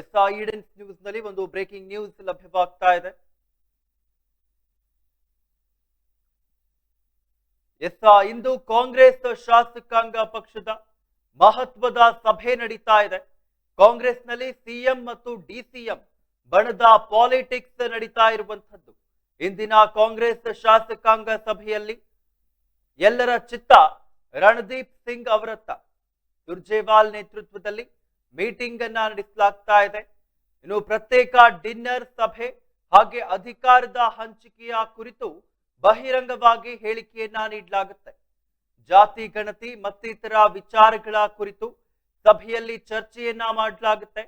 S ಈಡೆನ್ಸ್ ನ್ಯೂಸ್ನಲ್ಲಿ ಒಂದು breaking news ಲಭ್ಯವಾಗ್ತಾ ಇದೆ. S ಇಂದು ಕಾಂಗ್ರೆಸ್ ಶಾಸಕಾಂಗ ಪಕ್ಷದ ಮಹತ್ವದ ಸಭೆ ನಡೀತಾ ಇದೆ. ಕಾಂಗ್ರೆಸ್ನಲ್ಲಿ ಸಿಎಂ ಮತ್ತು ಡಿಸಿಎಂ ಬಣದ ಪಾಲಿಟಿಕ್ಸ್ ನಡೀತಾ ಇರುವಂತದ್ದು ಇಂದಿನ ಕಾಂಗ್ರೆಸ್ ಶಾಸಕಾಂಗ ಸಭೆಯಲ್ಲಿ ಎಲ್ಲರ ಚಿತ್ತ ರಣದೀಪ್ ಸಿಂಗ್ ಅವರತ್ತ. ಸುರ್ಜೇವಾಲ್ ನೇತೃತ್ವದಲ್ಲಿ ಮೀಟಿಂಗ್ ಅನ್ನ ನಡೆಸಲಾಗ್ತಾ ಇದೆ. ಇನ್ನು ಪ್ರತ್ಯೇಕ ಡಿನ್ನರ್ ಸಭೆ, ಹಾಗೆ ಅಧಿಕಾರದ ಹಂಚಿಕೆಯ ಕುರಿತು ಬಹಿರಂಗವಾಗಿ ಹೇಳಿಕೆಯನ್ನ ನೀಡಲಾಗುತ್ತೆ. ಜಾತಿ, ಗಣತಿ ಮತ್ತಿತರ ವಿಚಾರಗಳ ಕುರಿತು ಸಭೆಯಲ್ಲಿ ಚರ್ಚೆಯನ್ನ ಮಾಡಲಾಗುತ್ತೆ.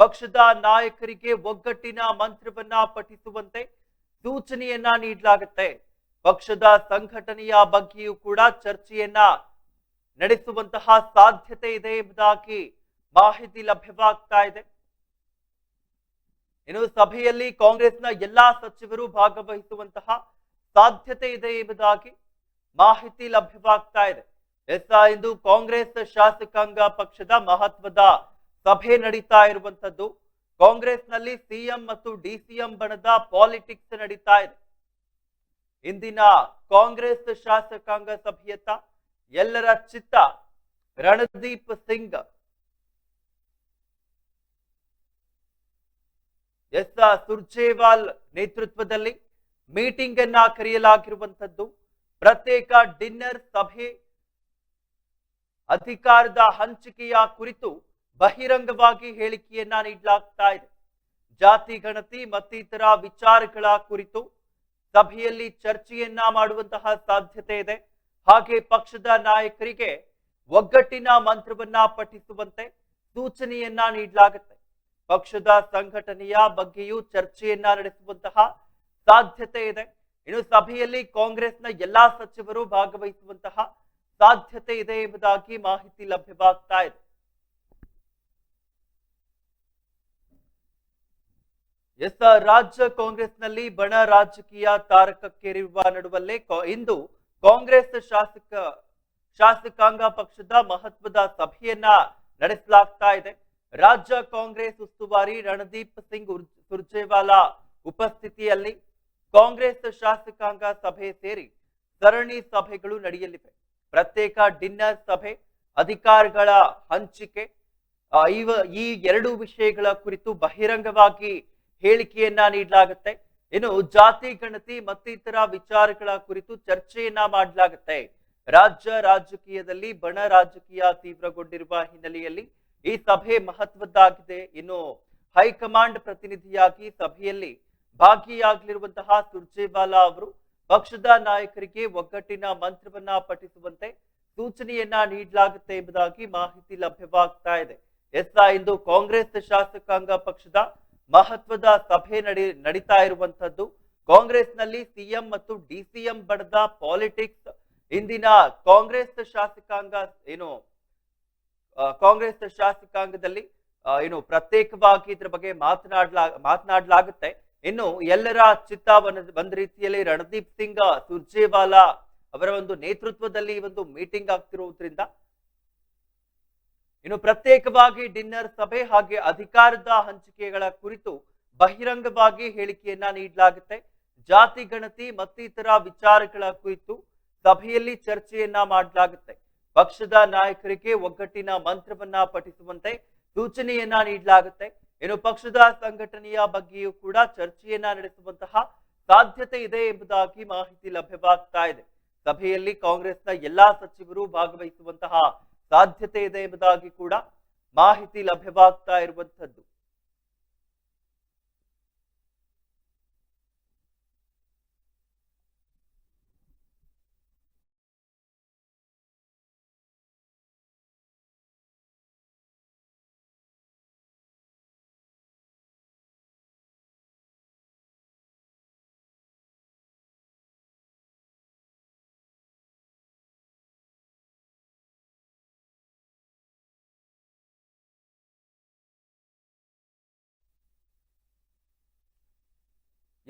ಪಕ್ಷದ ನಾಯಕರಿಗೆ ಒಗ್ಗಟ್ಟಿನ ಮಂತ್ರವನ್ನ ಪಠಿಸುವಂತೆ ಸೂಚನೆಯನ್ನ ನೀಡಲಾಗುತ್ತೆ. ಪಕ್ಷದ ಸಂಘಟನೆಯ ಬಗ್ಗೆಯೂ ಕೂಡ ಚರ್ಚೆಯನ್ನ ನಡೆಸುವಂತಹ ಸಾಧ್ಯತೆ ಇದೆ ಎಂಬುದಾಗಿ ಮಾಹಿತಿ ಲಭ್ಯವಾಗ್ತಾ ಇದೆ. ಇನ್ನು ಸಭೆಯಲ್ಲಿ ಕಾಂಗ್ರೆಸ್ನ ಎಲ್ಲಾ ಸಚಿವರು ಭಾಗವಹಿಸುವಂತಹ ಸಾಧ್ಯತೆ ಇದೆ ಎಂಬುದಾಗಿ ಮಾಹಿತಿ ಲಭ್ಯವಾಗ್ತಾ ಇದೆ. ಎಸ್ ಇಂದು ಕಾಂಗ್ರೆಸ್ ಶಾಸಕಾಂಗ ಪಕ್ಷದ ಮಹತ್ವದ ಸಭೆ ನಡೀತಾ ಇರುವಂತದ್ದು ಕಾಂಗ್ರೆಸ್ನಲ್ಲಿ ಸಿಎಂ ಮತ್ತು ಡಿಸಿಎಂ ಬಣದ ಪಾಲಿಟಿಕ್ಸ್ ನಡೀತಾ ಇದೆ. ಇಂದಿನ ಕಾಂಗ್ರೆಸ್ ಶಾಸಕಾಂಗ ಸಭೆಯತ್ತ ಎಲ್ಲರ ಚಿತ್ತ ರಣದೀಪ್ ಸಿಂಗ್ ಸುರ್ಜೇವಾಲ್ ನೇತೃತ್ವದಲ್ಲಿ ಮೀಟಿಂಗ್ ಅನ್ನ ಕರೆಯಲಾಗಿರುವಂತದ್ದು ಪ್ರತ್ಯೇಕ ಡಿನ್ನರ್ ಸಭೆ ಅಧಿಕಾರದ ಹಂಚಿಕೆಯ ಕುರಿತು ಬಹಿರಂಗವಾಗಿ ಹೇಳಿಕೆಯನ್ನ ನೀಡಲಾಗ್ತಾ ಇದೆ. ಜಾತಿ ಗಣತಿ ಮತ್ತಿತರ ವಿಚಾರಗಳ ಕುರಿತು ಸಭೆಯಲ್ಲಿ ಚರ್ಚೆಯನ್ನ ಮಾಡುವಂತಹ ಸಾಧ್ಯತೆ ಇದೆ. ಹಾಗೆ ಪಕ್ಷದ ನಾಯಕರಿಗೆ ಒಗ್ಗಟ್ಟಿನ ಮಂತ್ರವನ್ನ ಪಠಿಸುವಂತೆ ಸೂಚನೆಯನ್ನ ನೀಡಲಾಗುತ್ತೆ. ಪಕ್ಷದ ಸಂಘಟನೆಯ ಬಗ್ಗೆಯೂ ಚರ್ಚೆಯನ್ನ ನಡೆಸುವಂತಹ ಸಾಧ್ಯತೆ ಇದೆ. ಇನ್ನು ಸಭೆಯಲ್ಲಿ ಕಾಂಗ್ರೆಸ್ನ ಎಲ್ಲಾ ಸಚಿವರು ಭಾಗವಹಿಸುವಂತಹ ಸಾಧ್ಯತೆ ಇದೆ ಎಂಬುದಾಗಿ ಮಾಹಿತಿ ಲಭ್ಯವಾಗ್ತಾ ಇದೆ. ಎಸ್ ರಾಜ್ಯ ಕಾಂಗ್ರೆಸ್ನಲ್ಲಿ ಬಣ ರಾಜಕೀಯ ತಾರಕಕ್ಕೇರಿರುವ ನಡುವಲ್ಲೇ ಇಂದು ಕಾಂಗ್ರೆಸ್ ಶಾಸಕ, ಶಾಸಕಾಂಗ ಪಕ್ಷದ ಮಹತ್ವದ ಸಭೆಯನ್ನ ನಡೆಸಲಾಗ್ತಾ ಇದೆ. ರಾಜ್ಯ ಕಾಂಗ್ರೆಸ್ ಉಸ್ತುವಾರಿ ರಣದೀಪ್ ಸಿಂಗ್ ಸುರ್ಜೇವಾಲಾ ಉಪಸ್ಥಿತಿಯಲ್ಲಿ ಕಾಂಗ್ರೆಸ್ ಶಾಸಕಾಂಗ ಸಭೆ ಸೇರಿ ಸರಣಿ ಸಭೆಗಳು ನಡೆಯಲಿವೆ. ಪ್ರತ್ಯೇಕ ಡಿನ್ನರ್ ಸಭೆ, ಅಧಿಕಾರಗಳ ಹಂಚಿಕೆ ಇವ, ಈ ಎರಡು ವಿಷಯಗಳ ಕುರಿತು ಬಹಿರಂಗವಾಗಿ ಹೇಳಿಕೆಯನ್ನ ನೀಡಲಾಗುತ್ತೆ. ಇನ್ನು ಜಾತಿ, ಗಣತಿ ಮತ್ತಿತರ ವಿಚಾರಗಳ ಕುರಿತು ಚರ್ಚೆಯನ್ನ ಮಾಡಲಾಗುತ್ತೆ. ರಾಜ್ಯ ರಾಜಕೀಯದಲ್ಲಿ ಬಣ ರಾಜಕೀಯ ತೀವ್ರಗೊಂಡಿರುವ ಹಿನ್ನೆಲೆಯಲ್ಲಿ ಈ ಸಭೆ ಮಹತ್ವದ್ದಾಗಿದೆ. ಇನ್ನು ಹೈಕಮಾಂಡ್ ಪ್ರತಿನಿಧಿಯಾಗಿ ಸಭೆಯಲ್ಲಿ ಭಾಗಿಯಾಗಲಿರುವಂತಹ ಸುರ್ಜೇವಾಲಾ ಅವರು ಪಕ್ಷದ ನಾಯಕರಿಗೆ ಒಗ್ಗಟ್ಟಿನ ಮಂತ್ರವನ್ನ ಪಠಿಸುವಂತೆ ಸೂಚನೆಯನ್ನ ನೀಡಲಾಗುತ್ತೆ ಎಂಬುದಾಗಿ ಮಾಹಿತಿ ಲಭ್ಯವಾಗ್ತಾ ಇದೆ. ಎಸ್ ಇಂದು ಕಾಂಗ್ರೆಸ್ ಶಾಸಕಾಂಗ ಪಕ್ಷದ ಮಹತ್ವದ ಸಭೆ ನಡಿ, ನಡೀತಾ ಇರುವಂತದ್ದು ಕಾಂಗ್ರೆಸ್ನಲ್ಲಿ ಸಿಎಂ ಮತ್ತು ಡಿಸಿಎಂ ಬಡದ ಪಾಲಿಟಿಕ್ಸ್ ಇಂದಿನ ಕಾಂಗ್ರೆಸ್ ಶಾಸಕಾಂಗ ಏನು ಕಾಂಗ್ರೆಸ್ ಶಾಸಕಾಂಗದಲ್ಲಿ ಏನು ಪ್ರತ್ಯೇಕವಾಗಿ ಇದ್ರ ಬಗ್ಗೆ ಮಾತನಾಡ್ಲಾ, ಮಾತನಾಡಲಾಗುತ್ತೆ. ಇನ್ನು ಎಲ್ಲರ ಚಿತ್ತ ಒಂದ್- ರೀತಿಯಲ್ಲಿ ರಣದೀಪ್ ಸಿಂಗ್, ಸುರ್ಜೇವಾಲಾ ಅವರ ಒಂದು ನೇತೃತ್ವದಲ್ಲಿ ಒಂದು ಮೀಟಿಂಗ್ ಆಗ್ತಿರುವುದರಿಂದ ಇನ್ನು ಪ್ರತ್ಯೇಕವಾಗಿ ಡಿನ್ನರ್ ಸಭೆ ಹಾಗೆ ಅಧಿಕಾರದ ಹಂಚಿಕೆಗಳ ಕುರಿತು ಬಹಿರಂಗವಾಗಿ ಹೇಳಿಕೆಯನ್ನ ನೀಡಲಾಗುತ್ತೆ. ಜಾತಿ, ಗಣತಿ ಮತ್ತಿತರ ವಿಚಾರಗಳ ಕುರಿತು ಸಭೆಯಲ್ಲಿ ಚರ್ಚೆಯನ್ನ ಮಾಡಲಾಗುತ್ತೆ. ಪಕ್ಷದ ನಾಯಕರಿಗೆ ಒಗ್ಗಟ್ಟಿನ ಮಂತ್ರವನ್ನ ಪಠಿಸುವಂತೆ ಸೂಚನೆಯನ್ನ ನೀಡಲಾಗುತ್ತೆ. ಇನ್ನು ಪಕ್ಷದ ಸಂಘಟನೆಯ ಬಗ್ಗೆಯೂ ಕೂಡ ಚರ್ಚೆಯನ್ನ ನಡೆಸುವಂತಹ ಸಾಧ್ಯತೆ ಇದೆ ಎಂಬುದಾಗಿ ಮಾಹಿತಿ ಲಭ್ಯವಾಗ್ತಾ ಇದೆ. ಸಭೆಯಲ್ಲಿ ಕಾಂಗ್ರೆಸ್ನ ಎಲ್ಲಾ ಸಚಿವರು ಭಾಗವಹಿಸುವಂತಹ ಸಾಧ್ಯತೆ ಇದೆ ಎಂಬುದಾಗಿ ಕೂಡ ಮಾಹಿತಿ ಲಭ್ಯವಾಗ್ತಾ ಇರುವಂತದ್ದು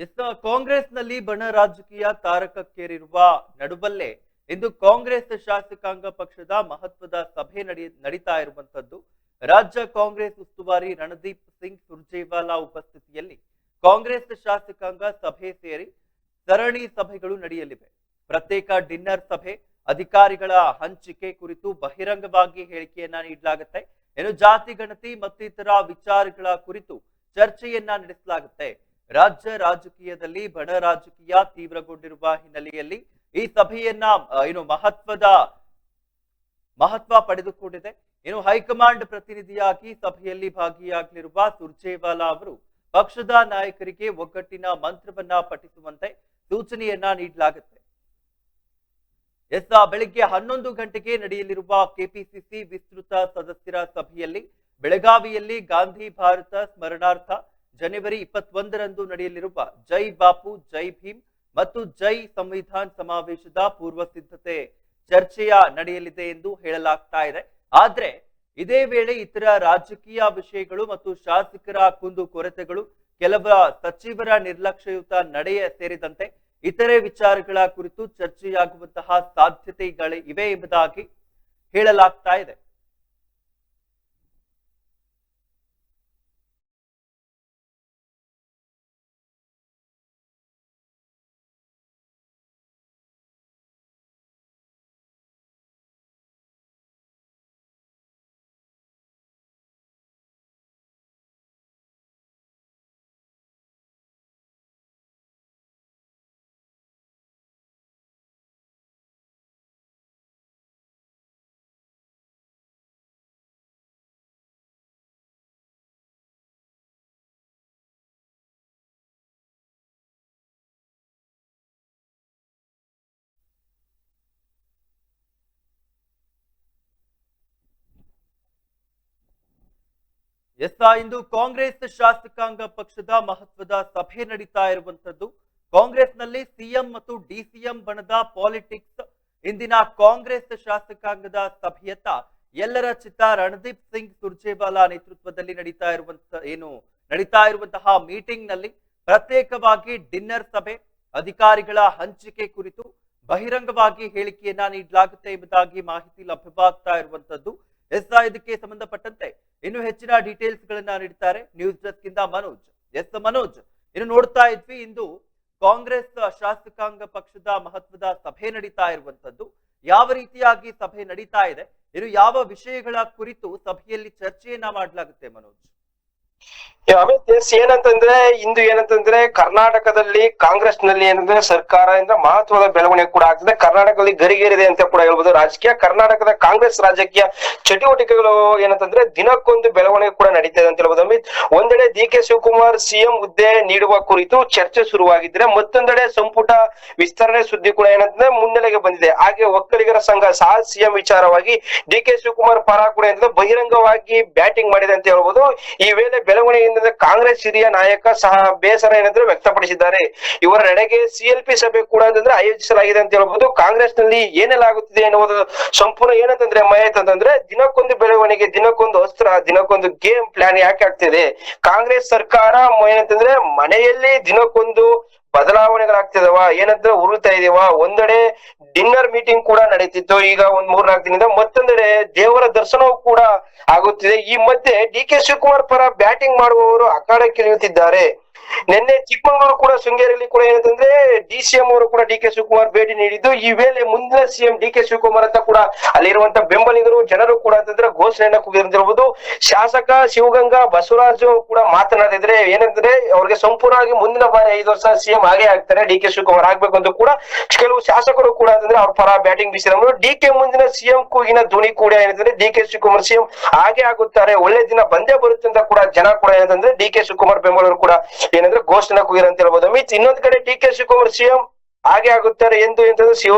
ಎಸ್ ಕಾಂಗ್ರೆಸ್ನಲ್ಲಿ ಬಣ ರಾಜಕೀಯ ತಾರಕಕ್ಕೇರಿರುವ ನಡುವಲ್ಲೇ ಇಂದು ಕಾಂಗ್ರೆಸ್ ಶಾಸಕಾಂಗ ಪಕ್ಷದ ಮಹತ್ವದ ಸಭೆ ನಡಿ, ನಡೀತಾ ಇರುವಂತದ್ದು ರಾಜ್ಯ ಕಾಂಗ್ರೆಸ್ ಉಸ್ತುವಾರಿ ರಣದೀಪ್ ಸಿಂಗ್ ಸುರ್ಜೇವಾಲಾ ಉಪಸ್ಥಿತಿಯಲ್ಲಿ ಕಾಂಗ್ರೆಸ್ ಶಾಸಕಾಂಗ ಸಭೆ ಸೇರಿ ಸರಣಿ ಸಭೆಗಳು ನಡೆಯಲಿವೆ. ಪ್ರತ್ಯೇಕ ಡಿನ್ನರ್ ಸಭೆ, ಅಧಿಕಾರಿಗಳ ಹಂಚಿಕೆ ಕುರಿತು ಬಹಿರಂಗವಾಗಿ ಹೇಳಿಕೆಯನ್ನ ನೀಡಲಾಗುತ್ತೆ. ಇನ್ನು ಜಾತಿ ಗಣತಿ ಮತ್ತಿತರ ವಿಚಾರಗಳ ಕುರಿತು ಚರ್ಚೆಯನ್ನ ನಡೆಸಲಾಗುತ್ತೆ. ರಾಜ್ಯ ರಾಜಕೀಯದಲ್ಲಿ ಬಡ ರಾಜಕೀಯ ತೀವ್ರಗೊಂಡಿರುವ ಹಿನ್ನೆಲೆಯಲ್ಲಿ ಈ ಸಭೆಯನ್ನ ಏನು ಮಹತ್ವದ, ಮಹತ್ವ ಪಡೆದುಕೊಂಡಿದೆ. ಏನು ಹೈಕಮಾಂಡ್ ಪ್ರತಿನಿಧಿಯಾಗಿ ಸಭೆಯಲ್ಲಿ ಭಾಗಿಯಾಗಲಿರುವ ಸುರ್ಜೇವಾಲಾ ಅವರು ಪಕ್ಷದ ನಾಯಕರಿಗೆ ಒಗ್ಗಟ್ಟಿನ ಮಂತ್ರವನ್ನ ಪಠಿಸುವಂತೆ ಸೂಚನೆಯನ್ನ ನೀಡಲಾಗುತ್ತೆ. ಎಸ್ ಬೆಳಿಗ್ಗೆ ಹನ್ನೊಂದು ಗಂಟೆಗೆ ನಡೆಯಲಿರುವ ಕೆಪಿಸಿಸಿ ವಿಸ್ತೃತ ಸದಸ್ಯರ ಸಭೆಯಲ್ಲಿ ಬೆಳಗಾವಿಯಲ್ಲಿ ಗಾಂಧಿ ಭಾರತ ಸ್ಮರಣಾರ್ಥ ಜನವರಿ ಇಪ್ಪತ್ತೊಂದರಂದು ನಡೆಯಲಿರುವ ಜೈ ಬಾಪು, ಜೈ ಭೀಮ್ ಮತ್ತು ಜೈ ಸಂವಿಧಾನ್ ಸಮಾವೇಶದ ಪೂರ್ವ ಸಿದ್ಧತೆ ಚರ್ಚೆಯ ನಡೆಯಲಿದೆ ಎಂದು ಹೇಳಲಾಗ್ತಾ ಇದೆ. ಆದ್ರೆ ಇದೇ ವೇಳೆ ಇತರ ರಾಜಕೀಯ ವಿಷಯಗಳು ಮತ್ತು ಶಾಸಕರ ಕುಂದು ಕೊರತೆಗಳು ಕೆಲವ ಸಚಿವರ ನಿರ್ಲಕ್ಷ್ಯಯುತ ನಡೆಯ ಸೇರಿದಂತೆ ಇತರೆ ವಿಚಾರಗಳ ಕುರಿತು ಚರ್ಚೆಯಾಗುವಂತಹ ಸಾಧ್ಯತೆಗಳೇ ಇವೆ ಎಂಬುದಾಗಿ ಹೇಳಲಾಗ್ತಾ ಇದೆ. ಎಸ್ ಇಂದು ಕಾಂಗ್ರೆಸ್ ಶಾಸಕಾಂಗ ಪಕ್ಷದ ಮಹತ್ವದ ಸಭೆ ನಡೀತಾ ಇರುವಂತದ್ದು ಕಾಂಗ್ರೆಸ್ನಲ್ಲಿ ಸಿಎಂ ಮತ್ತು ಡಿಸಿಎಂ ಬಣದ ಪಾಲಿಟಿಕ್ಸ್, ಇಂದಿನ ಕಾಂಗ್ರೆಸ್ ಶಾಸಕಾಂಗದ ಸಭೆಯತ್ತ ಎಲ್ಲರ ಚಿತ್ತ ರಣದೀಪ್ ಸಿಂಗ್ ಸುರ್ಜೇವಾಲಾ ನೇತೃತ್ವದಲ್ಲಿ ನಡೀತಾ ಇರುವಂತ ಏನು, ನಡೀತಾ ಇರುವಂತಹ ಮೀಟಿಂಗ್ನಲ್ಲಿ ಪ್ರತ್ಯೇಕವಾಗಿ ಡಿನ್ನರ್ ಸಭೆ, ಅಧಿಕಾರಿಗಳ ಹಂಚಿಕೆ ಕುರಿತು ಬಹಿರಂಗವಾಗಿ ಹೇಳಿಕೆಯನ್ನ ನೀಡಲಾಗುತ್ತೆ ಎಂಬುದಾಗಿ ಮಾಹಿತಿ ಲಭ್ಯವಾಗ್ತಾ ಇರುವಂತದ್ದು ಎಸ್ ಇದಕ್ಕೆ ಸಂಬಂಧಪಟ್ಟಂತೆ ಇನ್ನು ಹೆಚ್ಚಿನ ಡೀಟೇಲ್ಸ್ ಗಳನ್ನ ನೀಡ್ತಾರೆ. ನ್ಯೂಸ್ ಡೆಸ್ಕ್ ಇಂದ ಮನೋಜ್. ಎಸ್ ಮನೋಜ್, ಇನ್ನು ನೋಡ್ತಾ ಇದ್ವಿ, ಇಂದು ಕಾಂಗ್ರೆಸ್ ಶಾಸಕಾಂಗ ಪಕ್ಷದ ಮಹತ್ವದ ಸಭೆ ನಡೀತಾ ಇರುವಂತದ್ದು. ಯಾವ ರೀತಿಯಾಗಿ ಸಭೆ ನಡೀತಾ ಇದೆ, ಇನ್ನು ಯಾವ ವಿಷಯಗಳ ಕುರಿತು ಸಭೆಯಲ್ಲಿ ಚರ್ಚೆಯನ್ನ ಮಾಡಲಾಗುತ್ತೆ ಮನೋಜ್? ಅಮಿತ್, ಎಸ್ ಏನಂತಂದ್ರೆ, ಇಂದು ಏನಂತಂದ್ರೆ, ಕರ್ನಾಟಕದಲ್ಲಿ ಕಾಂಗ್ರೆಸ್ನಲ್ಲಿ ಏನಂದ್ರೆ, ಸರ್ಕಾರದಿಂದ ಮಹತ್ವದ ಬೆಳವಣಿಗೆ ಕೂಡ ಆಗ್ತದೆ. ಕರ್ನಾಟಕದಲ್ಲಿ ಗರಿಗೇರಿದೆ ಅಂತ ಕೂಡ ಹೇಳ್ಬೋದು. ರಾಜಕೀಯ, ಕರ್ನಾಟಕದ ಕಾಂಗ್ರೆಸ್ ರಾಜಕೀಯ ಚಟುವಟಿಕೆಗಳು ಏನಂತಂದ್ರೆ, ದಿನಕ್ಕೊಂದು ಬೆಳವಣಿಗೆ ಕೂಡ ನಡೀತಾ ಇದೆ ಅಂತ ಹೇಳ್ಬೋದು ಅಮಿತ್. ಒಂದೆಡೆ ಡಿ ಕೆ ಶಿವಕುಮಾರ್ ಸಿಎಂ ಹುದ್ದೆ ನೀಡುವ ಕುರಿತು ಚರ್ಚೆ ಶುರುವಾಗಿದ್ರೆ, ಮತ್ತೊಂದೆಡೆ ಸಂಪುಟ ವಿಸ್ತರಣೆ ಸುದ್ದಿ ಕೂಡ ಏನಂತಂದ್ರೆ ಮುನ್ನೆಲೆಗೆ ಬಂದಿದೆ. ಹಾಗೆ ಒಕ್ಕಲಿಗರ ಸಂಘ ಸಹ ಸಿಎಂ ವಿಚಾರವಾಗಿ ಡಿ ಕೆ ಶಿವಕುಮಾರ್ ಪರ ಕೂಡ ಬಹಿರಂಗವಾಗಿ ಬ್ಯಾಟಿಂಗ್ ಮಾಡಿದೆ ಅಂತ ಹೇಳ್ಬೋದು. ಈ ವೇಳೆ ಬೆಳವಣಿಗೆಯಿಂದ ಕಾಂಗ್ರೆಸ್ ಹಿರಿಯ ನಾಯಕ ಸಹ ಬೇಸರ ಏನಂದ್ರೆ ವ್ಯಕ್ತಪಡಿಸಿದ್ದಾರೆ. ಇವರ ನಡೆಗೆ ಸಿಎಲ್ಪಿ ಸಭೆ ಕೂಡ ಅಂತಂದ್ರೆ ಆಯೋಜಿಸಲಾಗಿದೆ ಅಂತ ಹೇಳ್ಬೋದು. ಕಾಂಗ್ರೆಸ್ನಲ್ಲಿ ಏನೆಲ್ಲ ಆಗುತ್ತಿದೆ ಎನ್ನುವುದು ಸಂಪೂರ್ಣ ಏನಂತಂದ್ರೆ ಮಹೇತ್ ಅಂತಂದ್ರೆ ದಿನಕ್ಕೊಂದು ಬೆಳವಣಿಗೆ, ದಿನಕ್ಕೊಂದು ಅಸ್ತ್ರ ದಿನಕ್ಕೊಂದು ಗೇಮ್ ಪ್ಲಾನ್ ಯಾಕೆ ಆಗ್ತಿದೆ? ಕಾಂಗ್ರೆಸ್ ಸರ್ಕಾರ ಏನಂತಂದ್ರೆ ಮನೆಯಲ್ಲಿ ದಿನಕ್ಕೊಂದು ಬದಲಾವಣೆಗಳಾಗ್ತಿದವ, ಏನಂತ ಉರುಳ್ತಾ ಇದೀವ, ಒಂದೆಡೆ ಡಿನ್ನರ್ ಮೀಟಿಂಗ್ ಕೂಡ ನಡೀತಿತ್ತು. ಈಗ ಒಂದ್ ಮೂರ್ನಾಲ್ಕು ದಿನದಿಂದ ಮತ್ತೊಂದೆಡೆ ದೇವರ ದರ್ಶನವೂ ಕೂಡ ಆಗುತ್ತಿದೆ. ಈ ಮಧ್ಯೆ ಡಿ ಕೆ ಶಿವಕುಮಾರ್ ಪರ ಬ್ಯಾಟಿಂಗ್ ಮಾಡುವವರು ಅಖಾಡಕ್ಕೆ ಇಳಿಯುತ್ತಿದ್ದಾರೆ ನಿನ್ನೆ ಚಿಕ್ಕಮಗಳೂರು ಕೂಡ ಶೃಂಗೇರಿಯಲ್ಲಿ ಕೂಡ ಏನಂತಂದ್ರೆ ಡಿ ಸಿ ಎಂ ಅವರು ಕೂಡ ಡಿ ಕೆ ಶಿವಕುಮಾರ್ ಭೇಟಿ ನೀಡಿದ್ದು. ಈ ವೇಳೆ ಮುಂದಿನ ಸಿಎಂ ಡಿ ಕೆ ಶಿವಕುಮಾರ್ ಅಂತ ಕೂಡ ಅಲ್ಲಿರುವಂತ ಬೆಂಬಲಿಗರು, ಜನರು ಕೂಡ ಅಂತಂದ್ರೆ ಘೋಷಣೆಯನ್ನ ಕೂಗಿರ್ತಿರ್ಬೋದು. ಶಾಸಕ ಶಿವಗಂಗಾ ಬಸವರಾಜು ಕೂಡ ಮಾತನಾಡಿದ್ರೆ ಏನಂದ್ರೆ ಅವ್ರಿಗೆ ಸಂಪೂರ್ಣವಾಗಿ ಮುಂದಿನ ಬಾರಿ ಐದು ವರ್ಷ ಸಿಎಂ ಹಾಗೆ ಆಗ್ತಾರೆ, ಡಿ ಕೆ ಶಿವಕುಮಾರ್ ಆಗ್ಬೇಕು ಅಂತ ಕೂಡ ಕೆಲವು ಶಾಸಕರು ಕೂಡ ಅಂತಂದ್ರೆ ಅವ್ರ ಪರ ಬ್ಯಾಟಿಂಗ್ ಬೀಸಿದ್ರು ಡಿ ಕೆ ಮುಂದಿನ ಸಿಎಂ ಕೂಗಿನ ಧ್ವನಿ ಕೂಡ ಏನಂದ್ರೆ ಡಿ ಕೆ ಶಿವಕುಮಾರ್ ಸಿಎಂ ಹಾಗೆ ಆಗುತ್ತಾರೆ. ಒಳ್ಳೆ ದಿನ ಬಂದೇ ಬರುತ್ತೆ ಅಂತ ಕೂಡ ಜನ ಕೂಡ ಏನಂತಂದ್ರೆ ಡಿ ಕೆ ಶಿವಕುಮಾರ್ ಬೆಂಬಲಿಗರು ಕೂಡ ಏನಂದ್ರೆ ಘೋಷಣೆ ಕೂಗಿರ ಅಂತ ಹೇಳ್ಬೋದು. ಮೀನ್ಸ್ ಇನ್ನೊಂದ್ ಕಡೆ ಟಿ ಕೆ ಶಿವಕುಮಾರ್ ಸಿಎಂ ಹಾಗೆ ಆಗುತ್ತಾರೆ ಎಂದು ಎಂತಂದ್ರೆ ಶಿವ,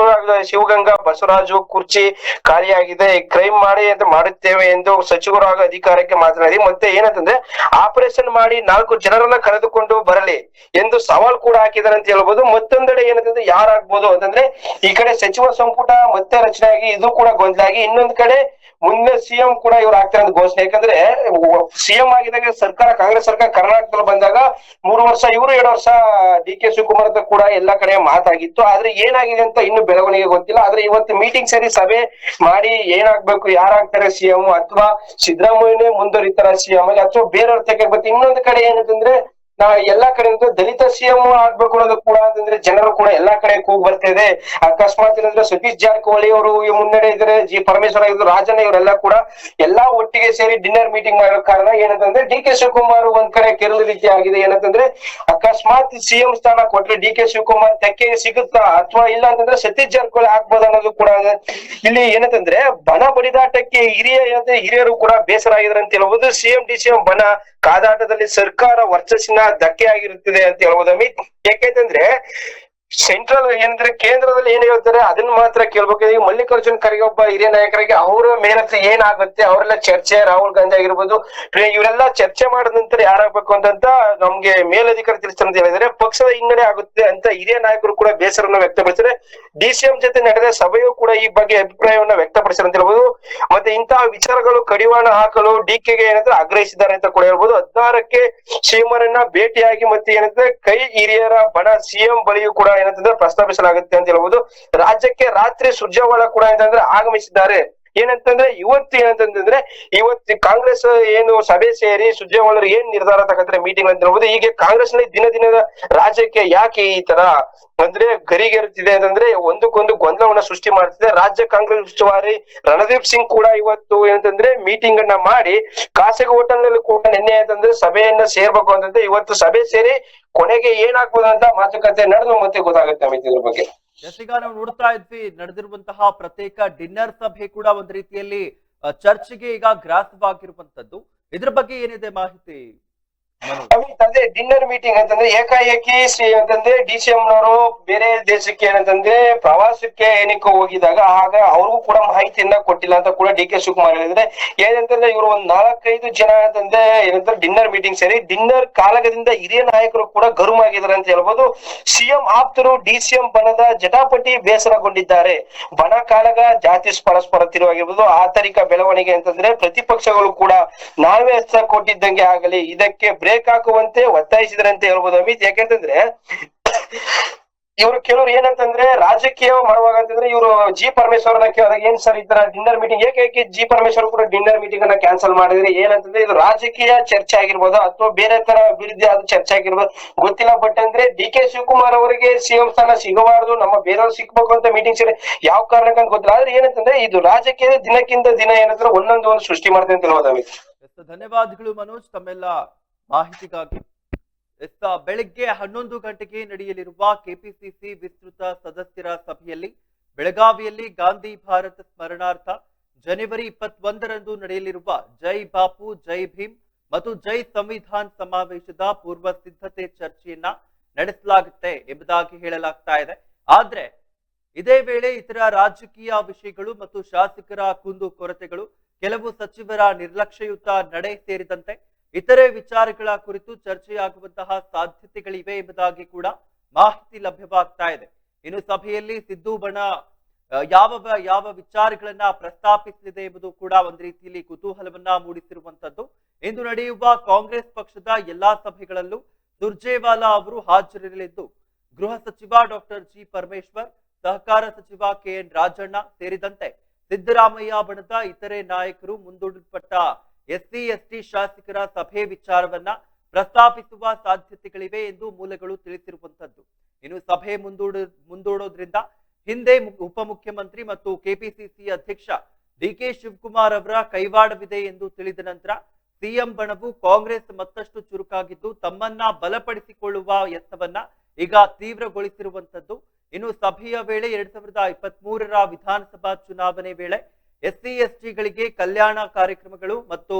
ಶಿವಗಂಗಾ, ಬಸವರಾಜು, ಕುರ್ಚಿ ಖಾಲಿಯಾಗಿದೆ. ಕ್ರೈಮ್ ಮಾಡಿ ಅಂತ ಮಾಡುತ್ತೇವೆ ಎಂದು ಸಚಿವರು ಹಾಗೂ ಅಧಿಕಾರಕ್ಕೆ ಮಾತನಾಡಿ. ಮತ್ತೆ ಏನಂತಂದ್ರೆ ಆಪರೇಷನ್ ಮಾಡಿ ನಾಲ್ಕು ಜನರನ್ನ ಕರೆದುಕೊಂಡು ಬರಲಿ ಎಂದು ಸವಾಲ್ ಕೂಡ ಹಾಕಿದ್ದಾರೆ ಅಂತ ಹೇಳ್ಬೋದು. ಮತ್ತೊಂದೆಡೆ ಏನಂತಂದ್ರೆ ಯಾರಾಗ್ಬೋದು ಅಂತಂದ್ರೆ ಈ ಕಡೆ ಸಚಿವ ಸಂಪುಟ ಮತ್ತೆ ರಚನೆ ಆಗಿ ಇದು ಕೂಡ ಗೊಂದಲ ಆಗಿ ಇನ್ನೊಂದ್ ಕಡೆ ಮುಂದೆ ಸಿಎಂ ಕೂಡ ಇವ್ರು ಆಗ್ತಾರೆ ಅಂತ ಘೋಷಣೆ. ಯಾಕಂದ್ರೆ ಸಿಎಂ ಆಗಿದಾಗ ಸರ್ಕಾರ, ಕಾಂಗ್ರೆಸ್ ಸರ್ಕಾರ ಕರ್ನಾಟಕದಲ್ಲಿ ಬಂದಾಗ ಮೂರು ವರ್ಷ, ಇವರು ಎರಡು ವರ್ಷ ಡಿ ಕೆ ಶಿವಕುಮಾರ್ ಅಂತ ಕೂಡ ಎಲ್ಲಾ ಕಡೆ ಮಾತಾಗಿತ್ತು. ಆದ್ರೆ ಏನಾಗಿದೆ ಅಂತ ಇನ್ನು ಬೆಳವಣಿಗೆ ಗೊತ್ತಿಲ್ಲ. ಆದ್ರೆ ಇವತ್ತು ಮೀಟಿಂಗ್ ಸೇರಿ ಸಭೆ ಮಾಡಿ ಏನಾಗ್ಬೇಕು, ಯಾರಾಗ್ತಾರೆ ಸಿಎಂ ಅಥವಾ ಸಿದ್ದರಾಮಯ್ಯನೇ ಮುಂದುವರಿತಾರ ಸಿಎಂ ಅಥವಾ ಬೇರೆಯವ್ರ ತೆಗೆ ಇನ್ನೊಂದು ಕಡೆ ಏನಂತಂದ್ರೆ ನಾ ಎಲ್ಲಾ ಕಡೆ ದಲಿತ ಸಿಎಂ ಆಗ್ಬೇಕು ಅನ್ನೋದು ಕೂಡ ಅಂತಂದ್ರೆ ಜನರು ಕೂಡ ಎಲ್ಲಾ ಕಡೆ ಕೂಗ್ ಬರ್ತಾ ಇದೆ. ಅಕಸ್ಮಾತ್ ಏನಂದ್ರೆ ಸತೀಶ್ ಜಾರಕಿಹೊಳಿ ಅವರು ಮುನ್ನಡೆ ಇದ್ರೆ ಜಿ ಪರಮೇಶ್ವರ ಇದ್ರು ರಾಜಣ್ಣ ಇವರೆಲ್ಲ ಕೂಡ ಎಲ್ಲಾ ಒಟ್ಟಿಗೆ ಸೇರಿ ಡಿನ್ನರ್ ಮೀಟಿಂಗ್ ಮಾಡೋ ಕಾರಣ ಏನಂತಂದ್ರೆ ಡಿ ಕೆ ಶಿವಕುಮಾರ್ ಒಂದ್ ಕಡೆ ಕೆರಳು ರೀತಿ ಆಗಿದೆ. ಏನಂತಂದ್ರೆ ಅಕಸ್ಮಾತ್ ಸಿಎಂ ಸ್ಥಾನ ಕೊಟ್ರೆ ಡಿ ಕೆ ಶಿವಕುಮಾರ್ ತೆಕ್ಕೆ ಸಿಗುತ್ತಾ ಅಥವಾ ಇಲ್ಲ ಅಂತಂದ್ರೆ ಸತೀಶ್ ಜಾರಕಿಹೊಳಿ ಆಗ್ಬೋದು ಅನ್ನೋದು ಕೂಡ ಇಲ್ಲಿ ಏನಂತಂದ್ರೆ ಬಣ ಬಡಿದಾಟಕ್ಕೆ ಹಿರಿಯ ಹಿರಿಯರು ಕೂಡ ಬೇಸರ ಆಗಿದ್ದಾರೆ ಅಂತ ಹೇಳ್ಬೋದು. ಸಿಎಂ ಡಿ ಸಿಎಂ ಬಣ ಕಾದಾಟದಲ್ಲಿ ಸರ್ಕಾರ ವರ್ಚಸ್ಸಿನ ಧಕ್ಕೆ ಆಗಿರುತ್ತದೆ ಅಂತ ಹೇಳ್ಬೋದು ಅಮಿತ್ ಯಾಕೆಂತಂದ್ರೆ ಸೆಂಟ್ರಲ್ ಏನಂದ್ರೆ ಕೇಂದ್ರದಲ್ಲಿ ಏನ್ ಹೇಳ್ತಾರೆ, ಅದನ್ನ ಮಾತ್ರ ಕೇಳ್ಬೇಕು. ಈಗ ಮಲ್ಲಿಕಾರ್ಜುನ್ ಖರ್ಗೆ ಒಬ್ಬ ಹಿರಿಯ ನಾಯಕರಿಗೆ ಅವರ ಮೇಲತ್ತ ಏನಾಗುತ್ತೆ, ಅವರೆಲ್ಲ ಚರ್ಚೆ, ರಾಹುಲ್ ಗಾಂಧಿ ಆಗಿರ್ಬೋದು ಇವರೆಲ್ಲ ಚರ್ಚೆ ಮಾಡಿದ ನಂತರ ಯಾರಾಗ್ಬೇಕು ಅಂತಂತ ನಮ್ಗೆ ಮೇಲಧಿಕಾರಿ ತಿಳಿಸ್ತಾರೆ ಅಂತ ಹೇಳಿದ್ರೆ ಪಕ್ಷದ ಹಿನ್ನಡೆ ಆಗುತ್ತೆ ಅಂತ ಹಿರಿಯ ನಾಯಕರು ಕೂಡ ಬೇಸರವನ್ನು ವ್ಯಕ್ತಪಡಿಸಿದ್ರೆ ಡಿ ಸಿ ಎಂ ಜೊತೆ ನಡೆದ ಸಭೆಯೂ ಕೂಡ ಈ ಬಗ್ಗೆ ಅಭಿಪ್ರಾಯವನ್ನ ವ್ಯಕ್ತಪಡಿಸಿದ್ರೆ ಅಂತ ಹೇಳ್ಬೋದು. ಮತ್ತೆ ಇಂತಹ ವಿಚಾರಗಳು ಕಡಿವಾಣ ಹಾಕಲು ಡಿ ಕೆಗೆ ಏನಂದ್ರೆ ಆಗ್ರಹಿಸಿದ್ದಾರೆ ಅಂತ ಕೂಡ ಹೇಳ್ಬೋದು. ಹದಿನಾರಕ್ಕೆ ಸಿಎಂರನ್ನ ಭೇಟಿಯಾಗಿ ಮತ್ತೆ ಏನಂದ್ರೆ ಕೈ ಹಿರಿಯರ ಬಣ ಸಿಎಂ ಬಳಿಯೂ ಕೂಡ ಏನಂತಂದ್ರೆ ಪ್ರಸ್ತಾಪಿಸಲಾಗುತ್ತೆ ಅಂತ ಹೇಳ್ಬೋದು. ರಾಜ್ಯಕ್ಕೆ ರಾತ್ರಿ ಸುರ್ಜೇವಾಲ ಕೂಡ ಏನಂತಂದ್ರೆ ಆಗಮಿಸಿದ್ದಾರೆ. ಏನಂತಂದ್ರೆ ಇವತ್ತು ಏನಂತಂದ್ರೆ ಇವತ್ತು ಕಾಂಗ್ರೆಸ್ ಏನು ಸಭೆ ಸೇರಿ ಸುರ್ಜೇವಾಲರು ಏನ್ ನಿರ್ಧಾರ ತಗಂತಾರೆ ಮೀಟಿಂಗ್ ಅಂತ ಹೇಳ್ಬೋದು. ಹೀಗೆ ಕಾಂಗ್ರೆಸ್ನಲ್ಲಿ ದಿನ ದಿನದ ರಾಜ್ಯಕ್ಕೆ ಯಾಕೆ ಈ ತರ ಅಂದ್ರೆ ಗರಿಗೆರುತ್ತಿದೆ ಅಂತಂದ್ರೆ ಒಂದಕ್ಕೊಂದು ಗೊಂದಲವನ್ನ ಸೃಷ್ಟಿ ಮಾಡ್ತಿದೆ. ರಾಜ್ಯ ಕಾಂಗ್ರೆಸ್ ಉಸ್ತುವಾರಿ ರಣದೀಪ್ ಸಿಂಗ್ ಕೂಡ ಇವತ್ತು ಏನಂತಂದ್ರೆ ಮೀಟಿಂಗ್ ಅನ್ನ ಮಾಡಿ, ಖಾಸಗಿ ಹೋಟೆಲ್ನಲ್ಲಿ ಕೂಡ ನಿನ್ನೆ ಅಂತಂದ್ರೆ ಸಭೆಯನ್ನ ಸೇರ್ಬೇಕು ಅಂತಂದ್ರೆ ಇವತ್ತು ಸಭೆ ಸೇರಿ ಕೊನೆಗೆ ಏನಾಗ್ಬೋದು ಅಂತ ಮಾತುಕತೆ ನಡೆದು ಮತ್ತೆ ಗೊತ್ತಾಗುತ್ತೆ ಅಮಿತ್ ಇದ್ರ ಬಗ್ಗೆ. ಈಗ ನಾವು ನೋಡ್ತಾ ಇದ್ವಿ, ನಡೆದಿರುವಂತಹ ಪ್ರತ್ಯೇಕ ಡಿನ್ನರ್ ಸಭೆ ಕೂಡ ಒಂದ್ ರೀತಿಯಲ್ಲಿ ಚರ್ಚೆಗೆ ಈಗ ಗ್ರಾಸವಾಗಿರುವಂತದ್ದು ಇದ್ರ ಬಗ್ಗೆ ಏನಿದೆ ಮಾಹಿತಿ? ಅಮಿತ್ ಡಿನ್ನರ್ ಮೀಟಿಂಗ್ ಅಂತಂದ್ರೆ ಏಕಾಏಕಿ ಶ್ರೀ ಅಂತಂದ್ರೆ ಡಿ ಸಿ ಎಂ ನವರು ಬೇರೆ ದೇಶಕ್ಕೆ ಏನಂತಂದ್ರೆ ಪ್ರವಾಸಕ್ಕೆ ಏನಕ್ಕೆ ಹೋಗಿದಾಗ ಆಗ ಅವ್ರಿಗೂ ಕೂಡ ಮಾಹಿತಿಯನ್ನ ಕೊಟ್ಟಿಲ್ಲ ಅಂತ ಕೂಡ ಡಿ ಕೆ ಶಿವಕುಮಾರ್ ಹೇಳಿದ್ರೆ ಏನಂತಂದ್ರೆ ಇವರು ಒಂದ್ ನಾಲ್ಕೈದು ಜನ ಅಂತಂದ್ರೆ ಏನಂದ್ರೆ ಡಿನ್ನರ್ ಮೀಟಿಂಗ್ ಸರಿ ಡಿನ್ನರ್ ಕಾಲಗದಿಂದ ಹಿರಿಯ ನಾಯಕರು ಕೂಡ ಗರುಮಾಗಿದ್ದಾರೆ ಅಂತ ಹೇಳ್ಬೋದು. ಸಿಎಂ ಆಪ್ತರು ಡಿ ಸಿ ಎಂ ಬಣದ ಜಟಾಪಟಿ ಬೇಸರಗೊಂಡಿದ್ದಾರೆ. ಬಣ ಕಾಲಗ ಜಾತಿ ಪರಸ್ಪರ ತಿರುವಾಗಿರ್ಬೋದು. ಆತರಿಕ ಬೆಳವಣಿಗೆ ಅಂತಂದ್ರೆ ಪ್ರತಿಪಕ್ಷಗಳು ಕೂಡ ನಾವೇ ಕೊಟ್ಟಿದ್ದಂಗೆ ಆಗಲಿ. ಇದಕ್ಕೆ ಬ್ರೇಕ್ ಹಾಕುವಂತೆ ಒತ್ತಾಯಿಸಿದ್ರೆ ಅಂತ ಹೇಳ್ಬೋದು ಅಮಿತ್. ಯಾಕೆಂತಂದ್ರೆ ಇವರು ಕೆಲವರು ಏನಂತಂದ್ರೆ ರಾಜಕೀಯ ಮಾಡುವಾಗ ಅಂತಂದ್ರೆ ಇವರು ಜಿ ಪರಮೇಶ್ವರನ ಕೇಳಿದಾಗ ಏನ್ ಸರ್ ತರ ಡಿನ್ನರ್ ಮೀಟಿಂಗ್ ಏಕೆ ಏಕೆ ಜಿ ಪರಮೇಶ್ವರ್ ಕೂಡ ಡಿನ್ನರ್ ಮೀಟಿಂಗ್ ಅನ್ನ ಕ್ಯಾನ್ಸಲ್ ಮಾಡಿದ್ರೆ? ಏನಂತಂದ್ರೆ ಇದು ರಾಜಕೀಯ ಚರ್ಚೆ ಆಗಿರ್ಬೋದು ಅಥವಾ ಬೇರೆ ತರ ಅಭಿವೃದ್ಧಿ ಆದ ಚರ್ಚೆ ಆಗಿರ್ಬೋದು. ಗೊತ್ತಿಲ್ಲ ಬಟ್ ಅಂದ್ರೆ ಡಿ ಕೆ ಶಿವಕುಮಾರ್ ಅವರಿಗೆ ಸಿಎಂ ಸ್ಥಾನ ಸಿಗಬಾರದು, ನಮ್ಮ ಬೇರೆಯವ್ರು ಸಿಗ್ಬೇಕು ಅಂತ ಮೀಟಿಂಗ್ ಸೇರಿ ಯಾವ ಕಾರಣಕ್ಕೆ ಅಂತ ಗೊತ್ತಿಲ್ಲ. ಆದ್ರೆ ಏನಂತಂದ್ರೆ ಇದು ರಾಜಕೀಯ ದಿನಕ್ಕಿಂತ ದಿನ ಏನಂದ್ರೆ ಒಂದೊಂದು ಒಂದು ಸೃಷ್ಟಿ ಮಾಡ್ತೇನೆ ಅಂತ ಹೇಳ್ಬೋದು ಧನ್ಯವಾದಗಳು ಮನೋಜ್, ತಮ್ಮೆಲ್ಲ. ಮಾಹಿತಿಗಾಗಿ ಬೆಳಗ್ಗೆ ಹನ್ನೊಂದು ಗಂಟೆಗೆ ನಡೆಯಲಿರುವ ಕೆಪಿಸಿಸಿ ವಿಸ್ತೃತ ಸದಸ್ಯರ ಸಭೆಯಲ್ಲಿ ಬೆಳಗಾವಿಯಲ್ಲಿ ಗಾಂಧಿ ಭಾರತ ಸ್ಮರಣಾರ್ಥ ಜನವರಿ ಇಪ್ಪತ್ತೊಂದರಂದು ನಡೆಯಲಿರುವ ಜೈ ಬಾಪು, ಜೈ ಭೀಮ್ ಮತ್ತು ಜೈ ಸಂವಿಧಾನ್ ಸಮಾವೇಶದ ಪೂರ್ವ ಸಿದ್ಧತೆ ಚರ್ಚೆಯನ್ನ ನಡೆಸಲಾಗುತ್ತೆ ಎಂಬುದಾಗಿ ಹೇಳಲಾಗ್ತಾ ಇದೆ. ಆದ್ರೆ ಇದೇ ವೇಳೆ ಇತರ ರಾಜಕೀಯ ವಿಷಯಗಳು ಮತ್ತು ಶಾಸಕರ ಕುಂದು ಕೊರತೆಗಳು ಕೆಲವು ಸಚಿವರ ನಿರ್ಲಕ್ಷ್ಯಯುತ ನಡೆ ಸೇರಿದಂತೆ ಇತರೆ ವಿಚಾರಗಳ ಕುರಿತು ಚರ್ಚೆಯಾಗುವಂತಹ ಸಾಧ್ಯತೆಗಳಿವೆ ಎಂಬುದಾಗಿ ಕೂಡ ಮಾಹಿತಿ ಲಭ್ಯವಾಗ್ತಾ ಇದೆ. ಇನ್ನು ಸಭೆಯಲ್ಲಿ ಸಿದ್ದು ಬಣ ಯಾವ ಯಾವ ವಿಚಾರಗಳನ್ನ ಪ್ರಸ್ತಾಪಿಸಲಿದೆ ಎಂಬುದು ಕೂಡ ಒಂದು ರೀತಿಯಲ್ಲಿ ಕುತೂಹಲವನ್ನ ಮೂಡಿಸಿರುವಂತದ್ದು. ಇಂದು ನಡೆಯುವ ಕಾಂಗ್ರೆಸ್ ಪಕ್ಷದ ಎಲ್ಲಾ ಸಭೆಗಳಲ್ಲೂ ಸುರ್ಜೇವಾಲಾ ಅವರು ಹಾಜರಿರಲಿದ್ದು, ಗೃಹ ಸಚಿವ ಡಾಕ್ಟರ್ ಜಿ ಪರಮೇಶ್ವರ್, ಸಹಕಾರ ಸಚಿವ ಕೆ ಎನ್ ರಾಜಣ್ಣ ಸೇರಿದಂತೆ ಸಿದ್ದರಾಮಯ್ಯ ಬಣದ ಇತರೆ ನಾಯಕರು ಮುಂದೂಡಲ್ಪಟ್ಟ ಎಸ್ಸಿ, ಎಸ್ಟಿ ಶಾಸಕರ ಸಭೆ ವಿಚಾರವನ್ನ ಪ್ರಸ್ತಾಪಿಸುವ ಸಾಧ್ಯತೆಗಳಿವೆ ಎಂದು ಮೂಲಗಳು ತಿಳಿಸಿರುವಂತದ್ದು ಇನ್ನು ಸಭೆ ಮುಂದೂಡ, ಮುಂದೂಡೋದ್ರಿಂದ ಹಿಂದೆ ಉಪಮುಖ್ಯಮಂತ್ರಿ ಮತ್ತು ಕೆಪಿಸಿಸಿ ಅಧ್ಯಕ್ಷ ಡಿ ಕೆ ಶಿವಕುಮಾರ್ ಅವರ ಕೈವಾಡವಿದೆ ಎಂದು ತಿಳಿದ ನಂತರ ಸಿಎಂ ಬಣವು ಕಾಂಗ್ರೆಸ್ ಮತ್ತಷ್ಟು ಚುರುಕಾಗಿದ್ದು ತಮ್ಮನ್ನ ಬಲಪಡಿಸಿಕೊಳ್ಳುವ ಯತ್ನವನ್ನ ಈಗ ತೀವ್ರಗೊಳಿಸಿರುವಂತದ್ದು ಇನ್ನು ಸಭೆಯ ವೇಳೆ ಎರಡ್ ಸಾವಿರದ ಇಪ್ಪತ್ತ್ ಮೂರರ ವಿಧಾನಸಭಾ ಚುನಾವಣೆ ವೇಳೆ ಎಸ್ಸಿ, ಎಸ್ಟಿಗಳಿಗೆ ಕಲ್ಯಾಣ ಕಾರ್ಯಕ್ರಮಗಳು ಮತ್ತು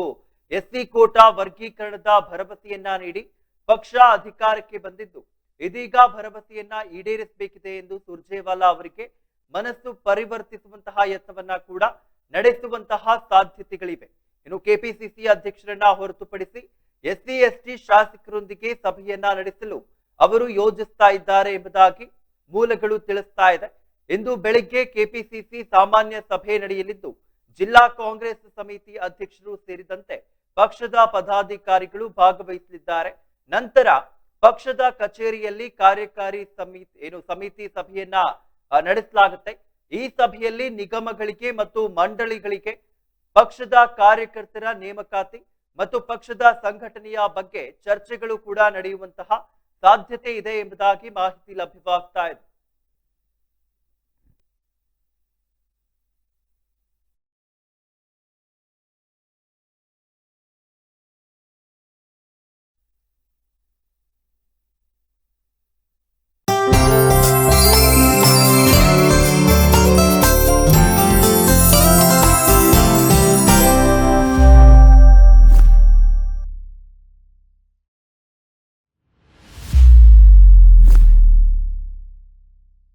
ಎಸ್ಸಿ ಕೋಟಾ ವರ್ಗೀಕರಣದ ಭರವಸೆಯನ್ನ ನೀಡಿ ಪಕ್ಷ ಅಧಿಕಾರಕ್ಕೆ ಬಂದಿದ್ದು. ಇದೀಗ ಭರವಸೆಯನ್ನ ಈಡೇರಿಸಬೇಕಿದೆ ಎಂದು ಸುರ್ಜೇವಾಲಾ ಅವರಿಗೆ ಮನಸ್ಸು ಪರಿವರ್ತಿಸುವಂತಹ ಯತ್ನವನ್ನ ಕೂಡ ನಡೆಸುವಂತಹ ಸಾಧ್ಯತೆಗಳಿವೆ. ಇನ್ನು ಕೆಪಿಸಿಸಿ ಅಧ್ಯಕ್ಷರನ್ನ ಹೊರತುಪಡಿಸಿ ಎಸ್ಸಿ, ಎಸ್ಟಿ ಶಾಸಕರೊಂದಿಗೆ ಸಭೆಯನ್ನ ನಡೆಸಲು ಅವರು ಯೋಜಿಸ್ತಾ ಇದ್ದಾರೆ ಎಂಬುದಾಗಿ ಮೂಲಗಳು ತಿಳಿಸ್ತಾ ಇದೆ. ಇಂದು ಬೆಳಗ್ಗೆ ಕೆಪಿಸಿಸಿ ಸಾಮಾನ್ಯ ಸಭೆ ನಡೆಯಲಿದ್ದು, ಜಿಲ್ಲಾ ಕಾಂಗ್ರೆಸ್ ಸಮಿತಿ ಅಧ್ಯಕ್ಷರು ಸೇರಿದಂತೆ ಪಕ್ಷದ ಪದಾಧಿಕಾರಿಗಳು ಭಾಗವಹಿಸಲಿದ್ದಾರೆ. ನಂತರ ಪಕ್ಷದ ಕಚೇರಿಯಲ್ಲಿ ಕಾರ್ಯಕಾರಿ ಸಮಿತಿ, ಏನು ಸಮಿತಿ ಸಭೆಯನ್ನ ನಡೆಸಲಾಗುತ್ತೆ. ಈ ಸಭೆಯಲ್ಲಿ ನಿಗಮಗಳಿಗೆ ಮತ್ತು ಮಂಡಳಿಗಳಿಗೆ ಪಕ್ಷದ ಕಾರ್ಯಕರ್ತರ ನೇಮಕಾತಿ ಮತ್ತು ಪಕ್ಷದ ಸಂಘಟನೆಯ ಬಗ್ಗೆ ಚರ್ಚೆಗಳು ಕೂಡ ನಡೆಯುವಂತಹ ಸಾಧ್ಯತೆ ಇದೆ ಎಂಬುದಾಗಿ ಮಾಹಿತಿ ಲಭ್ಯವಾಗ್ತಾ ಇದೆ.